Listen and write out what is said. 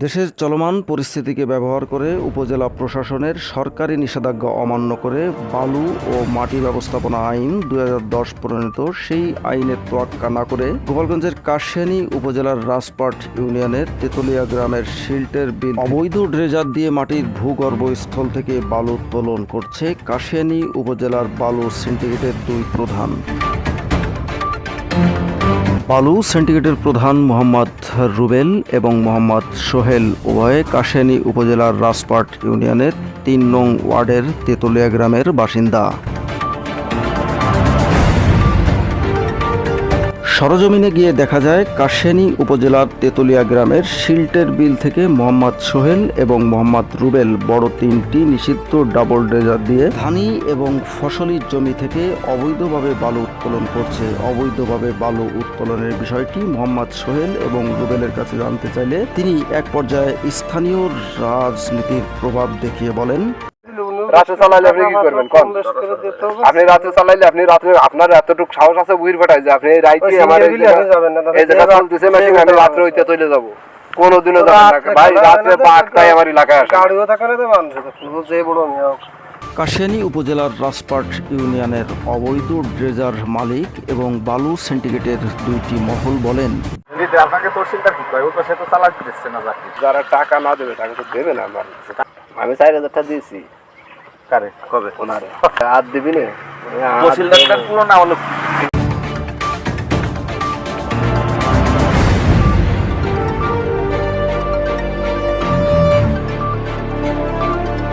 দেশের চলমান পরিস্থিতিকে ব্যবহার করে উপজেলা প্রশাসনের সরকারি নিষেধাজ্ঞা অমান্য করে বালু ও মাটি ব্যবস্থাপনা আইন দুই প্রণীত সেই আইনের তোয়াক্কা না করে গোপালগঞ্জের কাশিয়ানী উপজেলার রাজপাট ইউনিয়নের তেতুলিয়া গ্রামের শিল্টের বিল অবৈধ ড্রেজার দিয়ে মাটির ভূগর্ভস্থল থেকে বালু উত্তোলন করছে কাশিয়ানী উপজেলার বালু সিন্ডিকেটের দুই প্রধান। বালু সিন্ডিকেটের প্রধান মোহাম্মদ রুবেল এবং মোহাম্মদ সোহেল উভয়ে কাশেনী উপজেলার রাজপাট ইউনিয়নের তিন নং ওয়ার্ডের তেতুলিয়া গ্রামের বাসিন্দা। সরজমিনে গিয়ে দেখা যায় কাশেনী উপজেলার তেতুলিয়া গ্রামের শিল্টের বিল থেকে মোহাম্মদ সোহেল এবং মোহাম্মদ রুবেল বড় তিনটি নিষিদ্ধ ডাবল ড্রেজার দিয়ে ধানি এবং ফসলি জমি থেকে অবৈধভাবে বালু উত্তোলন করছে। অবৈধভাবে বালু উত্তোলনের বিষয়টি মোহাম্মদ সোহেল এবং রুবেলের কাছে জানতে চাইলে তিনি এক পর্যায়ে স্থানীয় রাজনীতির প্রভাব দেখিয়ে বলেন। রাতে চালাইলে আপনি কি করবেন? কোন? আপনি রাতে চালাইলে আপনি রাতে আপনার এতটুকু সাহস আছে বুঝির ফাটাই যে আপনি রাইতে আমার এই জায়গা- আপনি যাবেন না, দাদা। এই জায়গা রাত- চলতেছে মেশিন আমি রাত- রাত্রে হইতে চলে যাব। কোনোদিনও যাবেন না। ভাই রাত্রে বাঘটাই আমার এলাকায় আসে গাড়িও থাকে না তো মানুষ যে বড় মিয়া। কাশিয়ানী উপজেলার রাজপাট ইউনিয়নের অবৈধ ড্রেজার মালিক এবং বালু সিন্ডিকেটের দুইটি মহল বলেন আপনাকে চিন্তা তো দিচ্ছে না যারা টাকা না দেবে টাকা তো দেবে না আমি চার হাজার টাকা দিয়েছি। কারে? কবে? ওনারে। আর দিবি না তহসিলদারটার তুলনা হলো